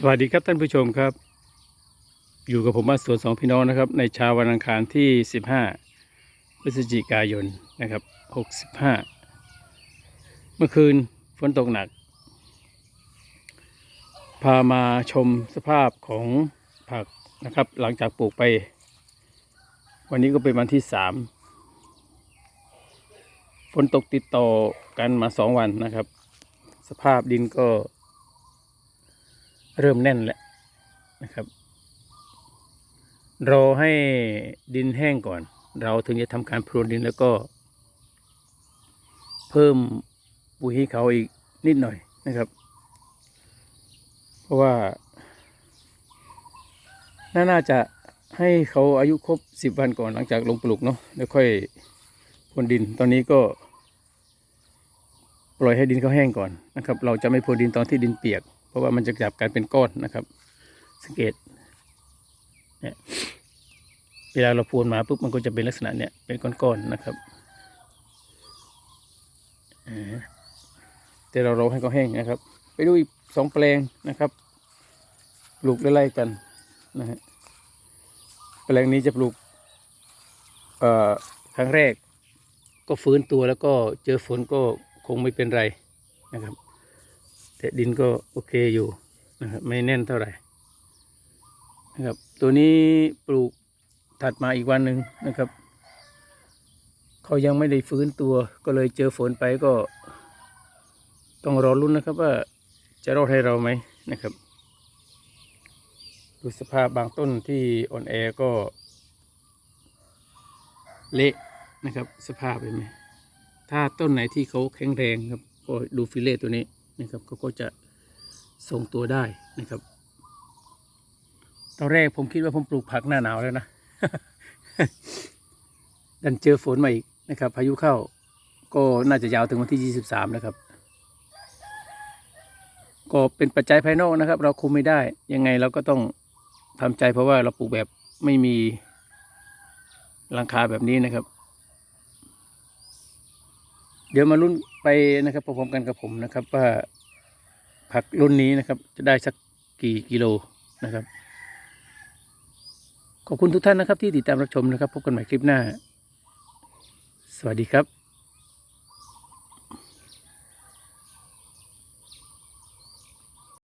สวัสดีครับท่านผู้ชมครับ อยู่กับผมมาสวนสองพี่น้องนะครับ ในเช้าวันอังคารที่ 15 พฤศจิกายนนะครับ 65 เมื่อคืนฝนตกหนัก พามาชมสภาพของผักนะครับ หลังจากปลูกไป วันนี้ก็เป็นวันที่ 3 ฝนตกติดต่อกันมาสองวันนะครับ สภาพดินก็ เริ่มแน่นแล้วนะครับ รอให้ดินแห้งก่อน เราถึงจะทำการพรวนดินแล้วก็ เพิ่มปุ๋ยให้เขาอีกนิดหน่อยนะครับ เพราะว่าน่า น่าจะให้เขาอายุครบสิบวันก่อนหลังจากลงปลูกเนาะแล้วค่อยพรวนดินตอนนี้ก็ปล่อยให้ดินเขาแห้งก่อนนะครับ เราจะไม่พรวนดินตอนที่ดินเปียก ราะว่ามันจะจับกันเป็นก้อนนะครับ สังเกตเนี่ยเวลาเราพรวนมาปุ๊บมันก็จะเป็นลักษณะเนี่ยเป็นก้อนๆนะครับแต่เรารอให้เขาแห้งนะครับ ไปดูอีกสองแปลงนะครับปลูกไล่ๆกันนะฮะแปลงนี้จะปลูกเอ่อครั้งแรก ก็ฟื้นตัวแล้วก็เจอฝนก็คงไม่เป็นไรนะครับ แต่ดินก็โอเคอยู่นะครับไม่แน่นเท่าไหร่นะครับ ตัวนี้ปลูกถัดมาอีกวันหนึ่งนะครับเขายังไม่ได้ฟื้นตัว ก็เลยเจอฝนไปก็ ต้องรอรุ้นนะครับว่าจะรอดให้เราไหมนะครับดูสภาพบางต้นที่อ่อนแอก็เละนะครับ สภาพเห็นไหมถ้าต้นไหนที่เขาแข็งแรงครับก็ดูฟิเล่ตัวนี้ นะครับเขาก็จะทรงตัวได้นะครับ ตอนแรกผมคิดว่าผมปลูกผักหน้าหนาวแล้วนะ ดันเจอฝนมาอีกนะครับ พายุเข้าก็น่าจะยาวถึงวันที่ 23 นะครับ ก็เป็นปัจจัยภายนอกนะครับ เราคุมไม่ได้ ยังไงเราก็ต้องทำใจเพราะว่าเราปลูกแบบไม่มีหลังคาแบบนี้นะครับ เดี๋ยวมาลุ้น ไปนะครับพร้อมกันกับผมนะครับ ว่าผักรุ่นนี้นะครับ จะได้สักกี่กิโลนะครับ ขอบคุณทุกท่านนะครับที่ติดตามรับชมนะครับ พบกันใหม่คลิปหน้า สวัสดีครับ